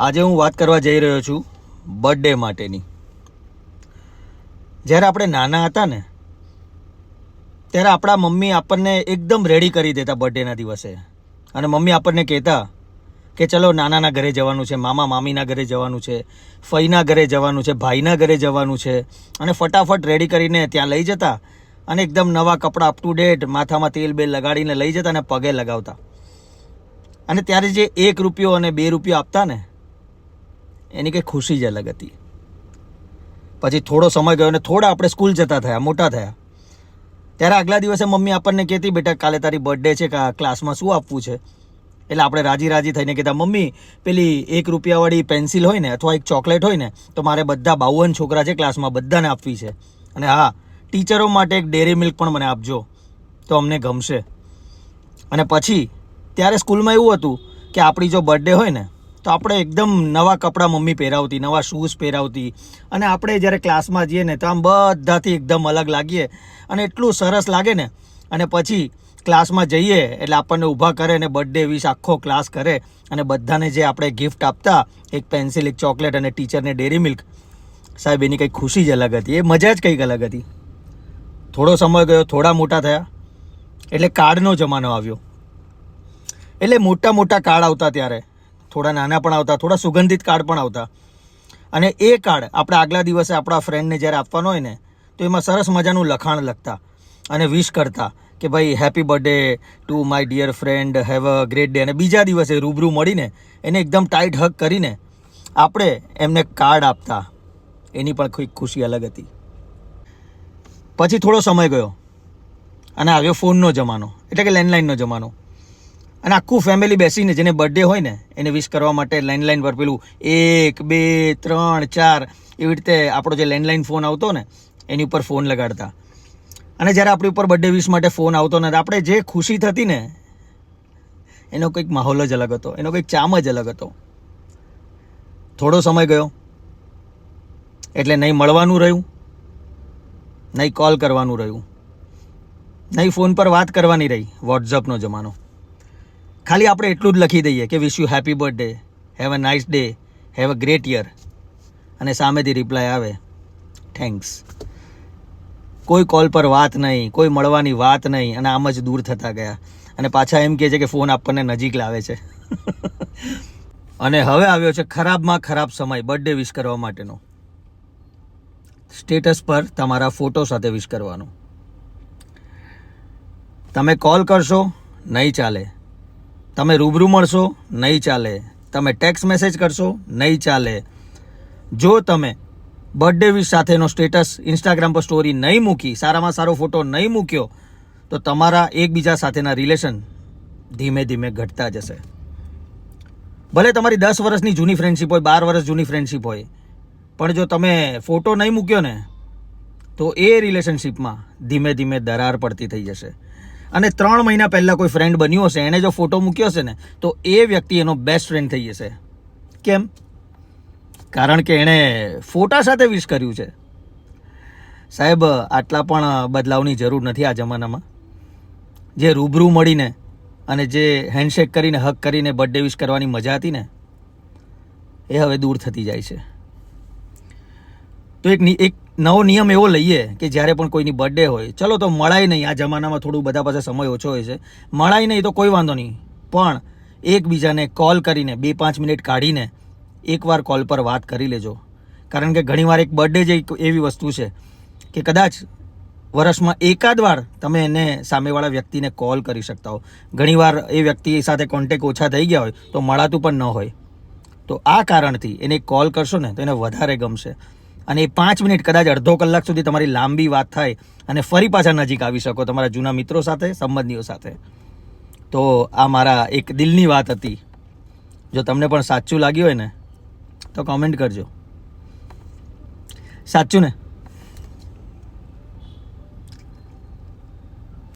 આજે હું વાત કરવા જઈ રહ્યો છું બર્થડે માટેની. જ્યારે આપણે નાના હતા ને, ત્યારે આપણા મમ્મી આપણને એકદમ રેડી કરી દેતા બર્થડેના દિવસે. અને મમ્મી આપણને કહેતા કે ચલો નાનાના ઘરે જવાનું છે, મામા મામીના ઘરે જવાનું છે, ફઈના ઘરે જવાનું છે, ભાઈના ઘરે જવાનું છે. અને ફટાફટ રેડી કરીને ત્યાં લઈ જતા અને એકદમ નવા કપડાં અપ ટુ ડેટ માથામાં તેલ બેલ લગાડીને લઈ જતા અને પગે લગાવતા. અને ત્યારે જે એક રૂપિયો અને બે રૂપિયો આપતા ને એની કંઈ ખુશી જ અલગ હતી. પછી થોડો સમય ગયો અને થોડા આપણે સ્કૂલ જતા થયા, મોટા થયા. ત્યારે આગલા દિવસે મમ્મી આપણને કહેતી, બેટા, કાલે તારી બર્થડે છે, કા ક્લાસમાં શું આપવું છે? એટલે આપણે રાજી રાજી થઈને કહેતા, મમ્મી, પેલી એક રૂપિયાવાળી પેન્સિલ હોય ને, અથવા એક ચોકલેટ હોય ને, તો મારે બધા બાવન છોકરા છે ક્લાસમાં, બધાને આપવી છે. અને હા, ટીચરો માટે એક ડેરી મિલ્ક પણ મને આપજો, તો અમને ગમશે. અને પછી, ત્યારે સ્કૂલમાં એવું હતું કે આપણી જો બર્થડે હોય ને તો આપણે એકદમ નવા કપડાં મમ્મી પહેરાવતી, નવા શૂઝ પહેરાવતી. અને આપણે જ્યારે ક્લાસમાં જઈએ ને, તો આમ બધાથી એકદમ અલગ લાગીએ. અને એટલું સરસ લાગે ને. અને પછી ક્લાસમાં જઈએ, એટલે આપણને ઊભા કરે અને બર્થડે વિશ આખો ક્લાસ કરે. અને બધાને જે આપણે ગિફ્ટ આપતા, એક પેન્સિલ એક ચોકલેટ અને ટીચરને ડેરી મિલ્ક સાહેબ, એની કંઈક ખુશી જ અલગ હતી. એ મજા જ કંઈક અલગ હતી. થોડો સમય ગયો, થોડા મોટા થયા. એટલે કાર્ડનો જમાનો આવ્યો. એટલે મોટા મોટા કાર્ડ આવતા ત્યારે. થોડા નાના પણ આવતા, થોડા સુગંધિત કાર્ડ પણ આવતા. અને એ કાર્ડ આપણે આગલા દિવસે આપણા ફ્રેન્ડને જ્યારે આપવાનો હોય ને, તો એમાં સરસ મજાનું લખાણ લખતા અને વિશ કરતા કે ભાઈ happy birthday to my dear friend have a great day અને બીજા દિવસે રૂબરૂ મળીને એને એકદમ ટાઈટ હક કરીને આપણે એમને કાર્ડ આપતા. એની પણ કોઈ ખુશી અલગ હતી. પછી થોડો સમય ગયો અને આવ્યો ફોનનો જમાનો, એટલે કે લેન્ડલાઇનનો જમાનો. અને આખું ફેમિલી બેસીને જેને બર્થડે હોય ને, એને વિશ કરવા માટે લેન્ડલાઇન પર પેલું એક, બે, ત્રણ, ચાર એવી રીતે આપણો જે લેન્ડલાઇન ફોન આવતો ને, એની ઉપર ફોન લગાડતા. અને જ્યારે આપણી ઉપર બર્થડે વિશ માટે ફોન આવતો ને આપણે જે ખુશી થતી ને, એનો કંઈક માહોલ જ અલગ હતો, એનો કંઈક ચામ જ અલગ હતો. થોડો સમય ગયો, એટલે નહીં મળવાનું રહ્યું, નહીં કોલ કરવાનું રહ્યું, નહીં ફોન પર વાત કરવાની રહી વોટ્સઅપનો જમાનો. ખાલી આપણે એટલું જ લખી દઈએ કે wish you happy birthday have a nice day have a great year અને સામેથી રિપ્લાય આવે થેન્ક્સ કોઈ કોલ પર વાત નહીં, કોઈ મળવાની વાત નહીં, અને આમ જ દૂર થતા ગયા. અને પાછા એમ કહે છે કે ફોન આપણને નજીક લાવે છે. અને હવે આવ્યો છે ખરાબમાં ખરાબ સમય બર્થડે વિશ કરવા માટેનો. સ્ટેટસ પર તમારા ફોટો સાથે વિશ કરવાનો. તમે કોલ કરશો, નહીં ચાલે. તમે રૂબરૂ મળશો, નહીં ચાલે. તમે ટેક્સ્ટ મેસેજ કરશો, નહીં ચાલે. જો તમે બર્થડે વિશ સાથેનો સ્ટેટસ ઇન્સ્ટાગ્રામ પર સ્ટોરી નહીં મૂકી, સારામાં સારો ફોટો નહીં મૂક્યો, તો તમારા એકબીજા સાથેના રિલેશન ધીમે ધીમે ઘટતા જશે. ભલે તમારી દસ વર્ષની જૂની ફ્રેન્ડશીપ હોય, બાર વર્ષ જૂની ફ્રેન્ડશીપ હોય, પણ જો તમે ફોટો નહીં મૂક્યો ને, તો એ રિલેશનશિપમાં ધીમે ધીમે દરાર પડતી થઈ જશે. અને ત્રણ મહિના પહેલાં કોઈ ફ્રેન્ડ બન્યો હશે એણે જો ફોટો મૂક્યો હશે ને, તો એ વ્યક્તિ એનો બેસ્ટ ફ્રેન્ડ થઈ જશે. કેમ? કારણ કે એણે ફોટા સાથે વિશ કર્યું છે. સાહેબ, આટલા પણ બદલાવની જરૂર નથી આ જમાનામાં. જે રૂબરૂ મળીને અને જે હેન્ડશેક કરીને હક કરીને બર્થડે વિશ કરવાની મજા હતી ને, એ હવે દૂર થતી જાય છે. તો એક એક નવો નિયમ એવો લઈએ કે જ્યારે પણ કોઈની બર્થડે હોય, ચલો તો મળાય નહીં. આ જમાનામાં થોડું બધા પાસે સમય ઓછો હોય છે. મળાય નહીં તો કોઈ વાંધો નહીં. પણ એકબીજાને કોલ કરીને બે પાંચ મિનિટ કાઢીને એકવાર કોલ પર વાત કરી લેજો. કારણ કે ઘણીવાર એક બર્થડે જ એક એવી વસ્તુ છે કે કદાચ વર્ષમાં એકાદ વાર તમે એને સામેવાળા વ્યક્તિને કોલ કરી શકતા હો. ઘણીવાર એ વ્યક્તિ સાથે કોન્ટેક ઓછા થઈ ગયા હોય તો મળાતું પણ ન હોય. તો આ કારણથી એને કોલ કરશો ને તો એને વધારે ગમશે. અને એ પાંચ મિનિટ કદાચ અડધો કલાક સુધી તમારી લાંબી વાત થાય અને ફરી પાછા નજીક આવી શકો તમારા જૂના મિત્રો સાથે, સંબંધીઓ સાથે. તો આ મારા એક દિલની વાત હતી. જો તમને પણ સાચું લાગ્યું હોય ને, તો કોમેન્ટ કરજો. સાચું ને?